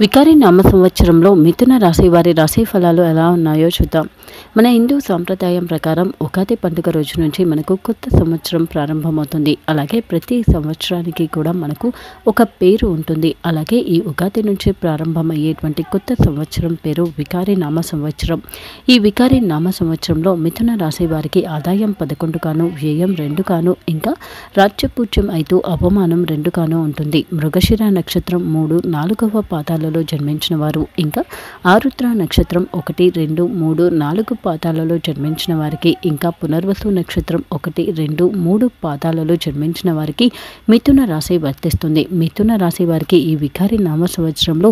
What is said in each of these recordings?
వికారి నామ సంవత్సరంలో మిథున రాశి వారి రాశి ఫలాలు ఎలా ఉన్నాయో చూద్దాం. మన హిందూ సాంప్రదాయం ప్రకారం ఉగాది పండుగ రోజు నుంచి మనకు కొత్త సంవత్సరం ప్రారంభమవుతుంది. అలాగే ప్రతి సంవత్సరానికి కూడా మనకు ఒక పేరు ఉంటుంది. అలాగే ఈ ఉగాది నుంచి ప్రారంభమయ్యేటువంటి కొత్త సంవత్సరం పేరు వికారి నామ సంవత్సరం. ఈ వికారి నామ సంవత్సరంలో మిథున రాశి వారికి ఆదాయం పదకొండు కాను వ్యయం రెండు కాను ఇంకా రాజ్యపూజ్యం ఐదు అవమానం రెండు కాను ఉంటుంది. మృగశిర నక్షత్రం మూడు నాలుగవ పాతాలలో జన్మించిన వారు ఇంకా ఆరుద్ర నక్షత్రం ఒకటి రెండు మూడు నాలుగు పాతాలలో జన్మించిన వారికి ఇంకా పునర్వసు నక్షత్రం ఒకటి రెండు మూడు పాతాలలో జన్మించిన వారికి మిథున రాశి వర్తిస్తుంది. మిథున రాశి వారికి ఈ వికారి నామ సంవత్సరంలో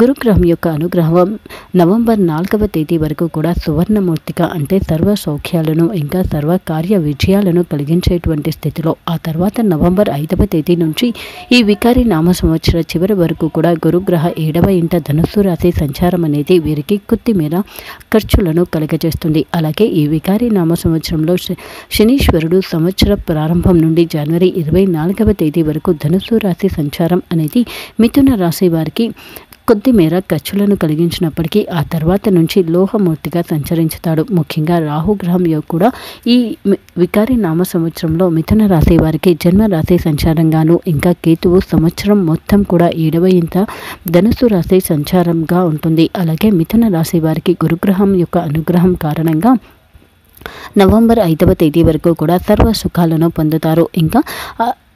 గురుగ్రహం యొక్క అనుగ్రహం నవంబర్ నాలుగవ తేదీ వరకు కూడా సువర్ణమూర్తిక అంటే సర్వ సౌఖ్యాలను ఇంకా సర్వ కార్య విజయాలను కలిగించేటువంటి స్థితిలో. ఆ తర్వాత నవంబర్ ఐదవ తేదీ నుంచి ఈ వికారి నామ సంవత్సర చివరి వరకు కూడా గురుగ్రహ ఏడవ ఇంట ధనుస్సు రాశి సంచారం అనేది వీరికి కొద్దిమేర ఖర్చులను కలగజేస్తుంది. అలాగే ఈ వికారి నామ సంవత్సరంలో శ- శనీశ్వరుడు సంవత్సర ప్రారంభం నుండి జనవరి ఇరవై నాలుగవ తేదీ వరకు ధనుస్సు రాశి సంచారం అనేది మిథున రాశి వారికి కొద్దిమేర ఖర్చులను కలిగించినప్పటికీ ఆ తర్వాత నుంచి లోహమూర్తిగా సంచరించుతాడు. ముఖ్యంగా రాహుగ్రహం యొక్క కూడా ఈ వికారి నామ సంవత్సరంలో మిథున రాశి వారికి జన్మ రాశి సంచారంగాను ఇంకా కేతువు సంవత్సరం మొత్తం కూడా ఏడవ ధనుసు రాశి సంచారంగా ఉంటుంది. అలాగే మిథున రాశి వారికి గురుగ్రహం యొక్క అనుగ్రహం కారణంగా నవంబర్ ఐదవ తేదీ వరకు కూడా సర్వ సుఖాలను పొందుతారు. ఇంకా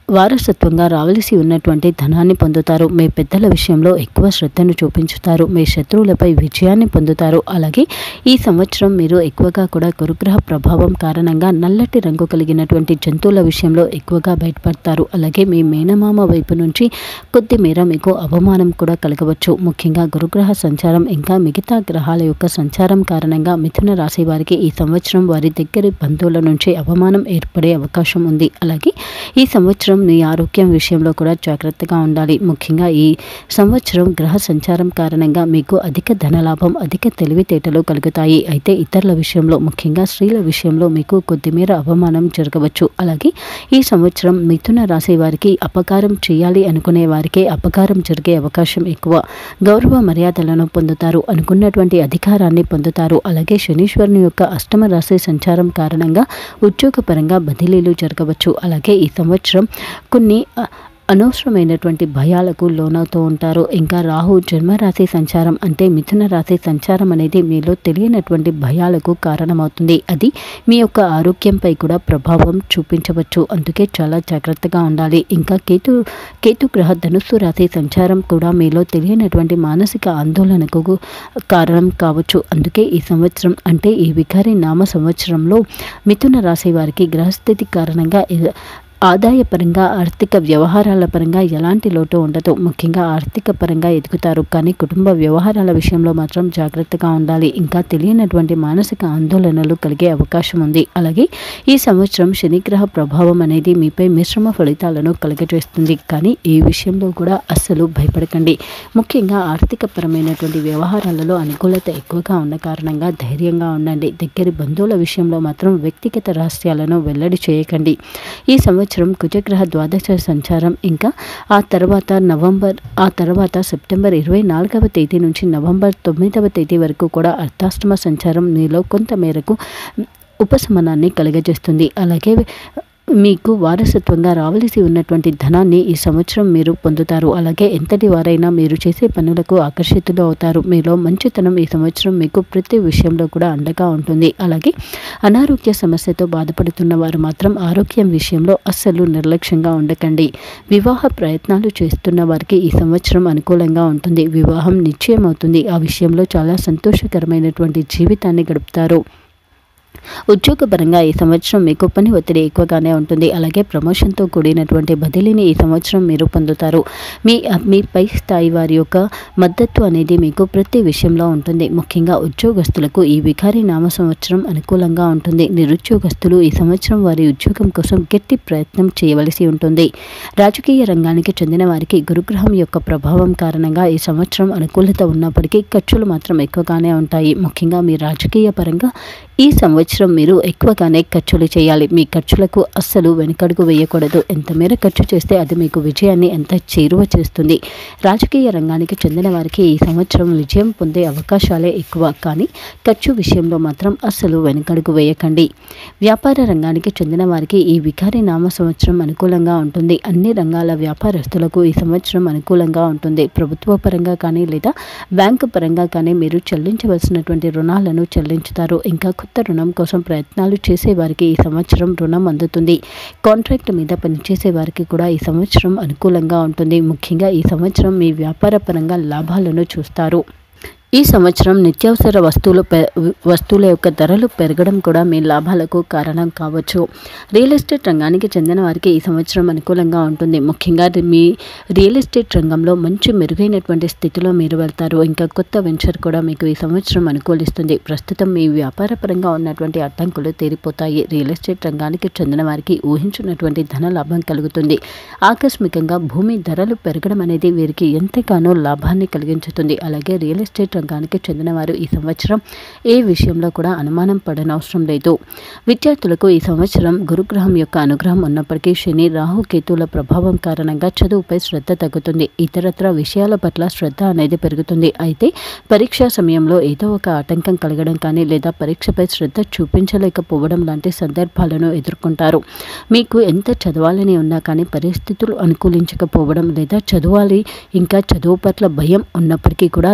వారసత్వంగా రావలసి ఉన్నటువంటి ధనాన్ని పొందుతారు. మీ పెద్దల విషయంలో ఎక్కువ శ్రద్ధను చూపించుతారు. మీ శత్రువులపై విజయాన్ని పొందుతారు. అలాగే ఈ సంవత్సరం మీరు ఎక్కువగా కూడా గురుగ్రహ ప్రభావం కారణంగా నల్లటి రంగు కలిగినటువంటి జంతువుల విషయంలో ఎక్కువగా బయటపడతారు. అలాగే మీ మేనమామ వైపు నుంచి కొద్ది మేర మీకు అవమానం కూడా కలగవచ్చు. ముఖ్యంగా గురుగ్రహ సంచారం ఇంకా మిగతా గ్రహాల యొక్క సంచారం కారణంగా మిథున రాశి వారికి ఈ సంవత్సరం వారి దగ్గర బంధువుల నుంచి అవమానం ఏర్పడే అవకాశం ఉంది. అలాగే ఈ సంవత్సరం మీ ఆరోగ్యం విషయంలో కూడా జాగ్రత్తగా ఉండాలి. ముఖ్యంగా ఈ సంవత్సరం గ్రహ సంచారం కారణంగా మీకు అధిక ధనలాభం అధిక తెలివితేటలు కలుగుతాయి. అయితే ఇతరుల విషయంలో ముఖ్యంగా స్త్రీల విషయంలో మీకు కొద్దిమేర అవమానం జరగవచ్చు. అలాగే ఈ సంవత్సరం మిథున రాశి వారికి అపకారం చేయాలి అనుకునే వారికే అపకారం జరిగే అవకాశం ఎక్కువ. గౌరవ మర్యాదలను పొందుతారు అనుకున్నటువంటి అధికారాన్ని పొందుతారు. అలాగే శనీశ్వరుని యొక్క అష్టమ రాశి సంచారం కారణంగా ఉద్యోగపరంగా బదిలీలు జరగవచ్చు. అలాగే ఈ సంవత్సరం కొన్ని అనవసరమైనటువంటి భయాలకు లోనవుతూ ఉంటారు. ఇంకా రాహు జన్మరాశి సంచారం అంటే మిథున రాశి సంచారం అనేది మీలో తెలియనటువంటి భయాలకు కారణమవుతుంది. అది మీ యొక్క ఆరోగ్యంపై కూడా ప్రభావం చూపించవచ్చు. అందుకే చాలా జాగ్రత్తగా ఉండాలి. ఇంకా కేతు కేతు గ్రహ ధనుస్సు రాశి సంచారం కూడా మీలో తెలియనటువంటి మానసిక ఆందోళనకు కారణం కావచ్చు. అందుకే ఈ సంవత్సరం అంటే ఈ వికారి నామ సంవత్సరంలో మిథున రాశి వారికి గ్రహస్థితి కారణంగా ఆదాయపరంగా ఆర్థిక వ్యవహారాల పరంగా ఎలాంటి లోటు ఉండదు. ముఖ్యంగా ఆర్థిక పరంగా ఎదుగుతారు. కానీ కుటుంబ వ్యవహారాల విషయంలో మాత్రం జాగ్రత్తగా ఉండాలి. ఇంకా తెలియనటువంటి మానసిక ఆందోళనలు కలిగే అవకాశం ఉంది. అలాగే ఈ సంవత్సరం శనిగ్రహ ప్రభావం అనేది మీపై మిశ్రమ ఫలితాలను కలగజేస్తుంది. కానీ ఈ విషయంలో కూడా అస్సలు భయపడకండి. ముఖ్యంగా ఆర్థిక పరమైనటువంటి వ్యవహారాలలో అనుకూలత ఎక్కువగా ఉన్న కారణంగా ధైర్యంగా ఉండండి. దగ్గర బంధువుల విషయంలో మాత్రం వ్యక్తిగత రహస్యాలను వెల్లడి చేయకండి. ఈ సంవత్సరం కుజగ్రహ ద్వాదశ సంచారం. ఇంకా ఆ తర్వాత నవంబర్ ఆ తర్వాత సెప్టెంబర్ ఇరవై నాలుగవ తేదీ నుంచి నవంబర్ తొమ్మిదవ తేదీ వరకు కూడా అర్ధాష్టమ సంచారం మీలో కొంత మేరకు ఉపశమనాన్ని కలుగజేస్తుంది. అలాగే మీకు వారసత్వంగా రావలసి ఉన్నటువంటి ధనాన్ని ఈ సంవత్సరం మీరు పొందుతారు. అలాగే ఎంతటి వారైనా మీరు చేసే పనులకు ఆకర్షితులు అవుతారు. మీలో మంచితనం ఈ సంవత్సరం మీకు ప్రతి విషయంలో కూడా అండగా ఉంటుంది. అలాగే అనారోగ్య సమస్యతో బాధపడుతున్న వారు మాత్రం ఆరోగ్యం విషయంలో అస్సలు నిర్లక్ష్యంగా ఉండకండి. వివాహ ప్రయత్నాలు చేస్తున్న వారికి ఈ సంవత్సరం అనుకూలంగా ఉంటుంది. వివాహం నిశ్చయం అవుతుంది ఆ విషయంలో చాలా సంతోషకరమైనటువంటి జీవితాన్ని గడుపుతారు. ఉద్యోగపరంగా ఈ సంవత్సరం మీకు పని ఒత్తిడి ఎక్కువగానే ఉంటుంది. అలాగే ప్రమోషన్తో కూడినటువంటి బదిలీని ఈ సంవత్సరం మీరు పొందుతారు. మీ మీ పై స్థాయి వారి యొక్క మద్దతు అనేది మీకు ప్రతి విషయంలో ఉంటుంది. ముఖ్యంగా ఉద్యోగస్తులకు ఈ వికారి నామ సంవత్సరం అనుకూలంగా ఉంటుంది. నిరుద్యోగస్తులు ఈ సంవత్సరం వారి ఉద్యోగం కోసం గట్టి ప్రయత్నం చేయవలసి ఉంటుంది. రాజకీయ రంగానికి చెందిన వారికి గురుగ్రహం యొక్క ప్రభావం కారణంగా ఈ సంవత్సరం అనుకూలత ఉన్నప్పటికీ ఖర్చులు మాత్రం ఎక్కువగానే ఉంటాయి. ముఖ్యంగా మీ రాజకీయ పరంగా ఈ సంవత్సరం మీరు ఎక్కువగానే ఖర్చులు చేయాలి. మీ ఖర్చులకు అస్సలు వెనుకడుగు వేయకూడదు. ఎంత మేర ఖర్చు చేస్తే అది మీకు విజయాన్ని ఎంత చేరువ చేస్తుంది? రాజకీయ రంగానికి చెందిన వారికి ఈ సంవత్సరం విజయం పొందే అవకాశాలే ఎక్కువ. కానీ ఖర్చు విషయంలో మాత్రం అస్సలు వెనుకడుగు వేయకండి. వ్యాపార రంగానికి చెందిన వారికి ఈ వికారి నామ సంవత్సరం అనుకూలంగా ఉంటుంది. అన్ని రంగాల వ్యాపారస్తులకు ఈ సంవత్సరం అనుకూలంగా ఉంటుంది. ప్రభుత్వ పరంగా కానీ లేదా బ్యాంకు పరంగా కానీ మీరు చెల్లించవలసినటువంటి రుణాలను చెల్లించుతారు. ఇంకా కొత్త రుణం కోసం ప్రయత్నాలు చేసేవారికి ఈ సంవత్సరం రుణం అందుతుంది. కాంట్రాక్ట్ మీద పనిచేసే వారికి కూడా ఈ సంవత్సరం అనుకూలంగా ఉంటుంది. ముఖ్యంగా ఈ సంవత్సరం మీ వ్యాపార పరంగా లాభాలను చూస్తారు. ఈ సంవత్సరం నిత్యావసర వస్తువులు పె వస్తువుల యొక్క ధరలు పెరగడం కూడా మీ లాభాలకు కారణం కావచ్చు. రియల్ ఎస్టేట్ రంగానికి చెందిన వారికి ఈ సంవత్సరం అనుకూలంగా ఉంటుంది. ముఖ్యంగా మీ రియల్ ఎస్టేట్ రంగంలో మంచి మెరుగైనటువంటి స్థితిలో మీరు వెళ్తారు. ఇంకా కొత్త వెంచర్ కూడా మీకు ఈ సంవత్సరం అనుకూలిస్తుంది. ప్రస్తుతం మీ వ్యాపారపరంగా ఉన్నటువంటి అడ్డంకులు తీరిపోతాయి. రియల్ ఎస్టేట్ రంగానికి చెందిన వారికి ఊహించినటువంటి ధన లాభం కలుగుతుంది. ఆకస్మికంగా భూమి ధరలు పెరగడం అనేది వీరికి ఎంతగానో లాభాన్ని కలిగించుతుంది. అలాగే రియల్ ఎస్టేట్ రంగానికి చెందినవారు ఈ సంవత్సరం ఏ విషయంలో కూడా అనుమానం పడనవసరం లేదు. విద్యార్థులకు ఈ సంవత్సరం గురుగ్రహం యొక్క అనుగ్రహం ఉన్నప్పటికీ శని రాహుకేతువుల ప్రభావం కారణంగా చదువుపై శ్రద్ధ తగ్గుతుంది. ఇతరత్ర విషయాల పట్ల శ్రద్ధ అనేది పెరుగుతుంది. అయితే పరీక్షా సమయంలో ఏదో ఒక ఆటంకం కలగడం కానీ లేదా పరీక్షపై శ్రద్ధ చూపించలేకపోవడం లాంటి సందర్భాలను ఎదుర్కొంటారు. మీకు ఎంత చదవాలని ఉన్నా కానీ పరిస్థితులు అనుకూలించకపోవడం లేదా చదవాలి ఇంకా చదువు పట్ల భయం ఉన్నప్పటికీ కూడా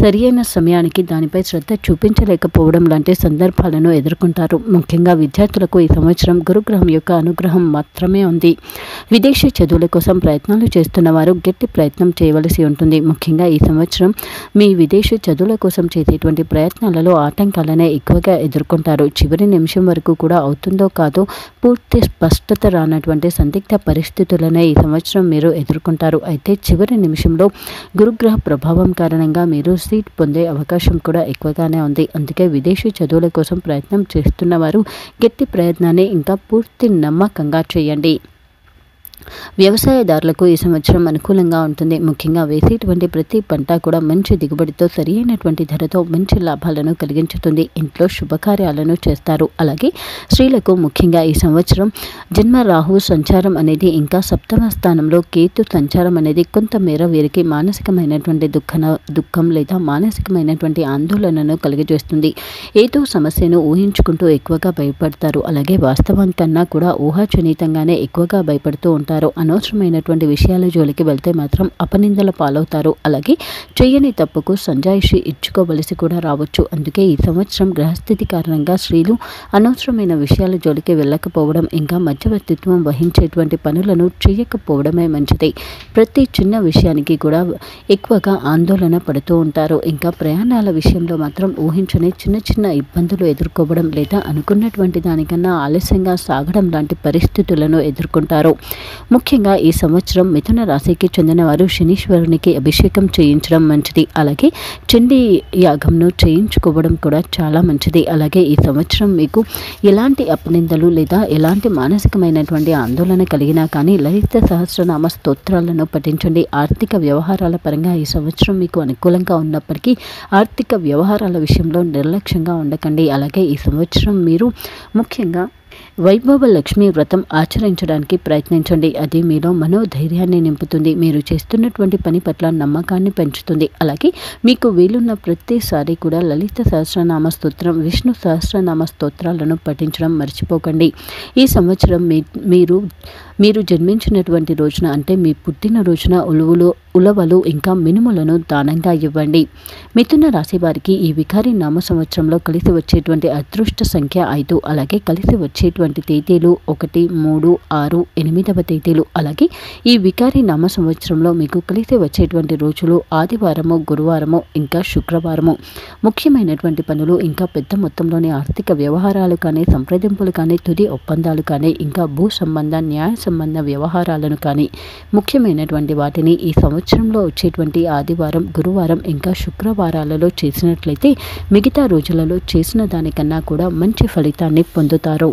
సరి సరియైన సమయానికి దానిపై శ్రద్ధ చూపించలేకపోవడం లాంటి సందర్భాలను ఎదుర్కొంటారు. ముఖ్యంగా విద్యార్థులకు ఈ సంవత్సరం గురుగ్రహం యొక్క అనుగ్రహం మాత్రమే ఉంది. విదేశీ చదువుల కోసం ప్రయత్నాలు చేస్తున్న వారు గట్టి ప్రయత్నం చేయవలసి ఉంటుంది. ముఖ్యంగా ఈ సంవత్సరం మీ విదేశీ చదువుల కోసం చేసేటువంటి ప్రయత్నాలలో ఆటంకాలనే ఎక్కువగా ఎదుర్కొంటారు. చివరి నిమిషం వరకు కూడా అవుతుందో కాదో పూర్తి స్పష్టత రానటువంటి సందిగ్ధ పరిస్థితులనే ఈ సంవత్సరం మీరు ఎదుర్కొంటారు. అయితే చివరి నిమిషంలో గురుగ్రహ ప్రభావం కారణంగా మీరు సీట్ పొందే అవకాశం కూడా ఎక్కువగానే ఉంది. అందుకే విదేశీ చదువుల కోసం ప్రయత్నం చేస్తున్న వారు గట్టి ప్రయత్నాన్ని ఇంకా పూర్తి నమ్మకంగా చేయండి. వ్యవసాయదారులకు ఈ సంవత్సరం అనుకూలంగా ఉంటుంది. ముఖ్యంగా వేసేటువంటి ప్రతి పంట కూడా మంచి దిగుబడితో సరైనటువంటి ధరతో మంచి లాభాలను కలిగించుతుంది. ఇంట్లో శుభకార్యాలను చేస్తారు. అలాగే స్త్రీలకు ముఖ్యంగా ఈ సంవత్సరం జన్మ రాహు సంచారం అనేది ఇంకా సప్తమ స్థానంలో కేతు సంచారం అనేది కొంతమేర వీరికి మానసికమైనటువంటి దుఃఖన దుఃఖం లేదా మానసికమైనటువంటి ఆందోళనను కలిగజేస్తుంది ఏదో సమస్యను ఊహించుకుంటూ ఎక్కువగా భయపడతారు. అలాగే వాస్తవం కన్నా కూడా ఊహాజనితంగానే ఎక్కువగా భయపడుతూ ఉంటారు. అనవసరమైనటువంటి విషయాల జోలికి వెళ్తే మాత్రం అపనిందల పాలవుతారు. అలాగే చేయని తప్పుకు సంజాయిషి ఇచ్చుకోవలసి కూడా రావచ్చు. అందుకే ఈ సంవత్సరం గ్రహస్థితి కారణంగా స్త్రీలు అనవసరమైన విషయాల జోలికి వెళ్ళకపోవడం ఇంకా మధ్యవర్తిత్వం వహించేటువంటి పనులను చేయకపోవడమే మంచిది. ప్రతి చిన్న విషయానికి కూడా ఎక్కువగా ఆందోళన పడుతూ ఉంటారు. ఇంకా ప్రయాణాల విషయంలో మాత్రం ఊహించని చిన్న చిన్న ఇబ్బందులు ఎదుర్కోవడం లేదా అనుకున్నటువంటి దానికన్నా ఆలస్యంగా సాగడం లాంటి పరిస్థితులను ఎదుర్కొంటారు. ముఖ్యంగా ఈ సంవత్సరం మిథున రాశికి చెందిన వారు శనీశ్వరునికి అభిషేకం చేయించడం మంచిది. అలాగే చండీ యాగంను చేయించుకోవడం కూడా చాలా మంచిది. అలాగే ఈ సంవత్సరం మీకు ఎలాంటి అపనిందలు లేదా ఎలాంటి మానసికమైనటువంటి ఆందోళన కలిగినా కానీ లలిత సహస్రనామ స్తోత్రాలను పఠించండి. ఆర్థిక వ్యవహారాల పరంగా ఈ సంవత్సరం మీకు అనుకూలంగా ఉన్నప్పటికీ ఆర్థిక వ్యవహారాల విషయంలో నిర్లక్ష్యంగా ఉండకండి. అలాగే ఈ సంవత్సరం మీరు ముఖ్యంగా వైభవ లక్ష్మి వ్రతం ఆచరించడానికి ప్రయత్నించండి. అది మీలో మనోధైర్యాన్ని నింపుతుంది. మీరు చేస్తున్నటువంటి పని పట్ల నమ్మకాన్ని పెంచుతుంది. అలాగే మీకు వీలున్న ప్రతిసారి కూడా లలిత సహస్రనామ స్తోత్రం విష్ణు సహస్రనామ స్తోత్రాలను పఠించడం మర్చిపోకండి. ఈ సంవత్సరం మీ మీరు మీరు జన్మించినటువంటి రోజున అంటే మీ పుట్టిన రోజున ఉలువులు ఉలవలు ఇంకా మినుములను దానంగా ఇవ్వండి. మిథున రాశి వారికి ఈ వికారి నామ సంవత్సరంలో కలిసి వచ్చేటువంటి అదృష్ట సంఖ్య ఐదు. అలాగే కలిసి వచ్చేటువంటి తేదీలు ఒకటి మూడు ఆరు ఎనిమిదవ తేదీలు. అలాగే ఈ వికారి నామ సంవత్సరంలో మీకు కలిసి వచ్చేటువంటి రోజులు ఆదివారము గురువారము ఇంకా శుక్రవారము. ముఖ్యమైనటువంటి పనులు ఇంకా పెద్ద మొత్తంలోని ఆర్థిక వ్యవహారాలు కానీ సంప్రదింపులు కానీ తుది ఒప్పందాలు కానీ ఇంకా భూ సంబంధ న్యాయ సంబంధ వ్యవహారాలను కానీ ముఖ్యమైనటువంటి వాటిని ఈ సంవత్సరంలో వచ్చేటువంటి ఆదివారం గురువారం ఇంకా శుక్రవారాలలో చేసినట్లయితే మిగతా రోజులలో చేసిన దానికన్నా కూడా మంచి ఫలితాన్ని పొందుతారు.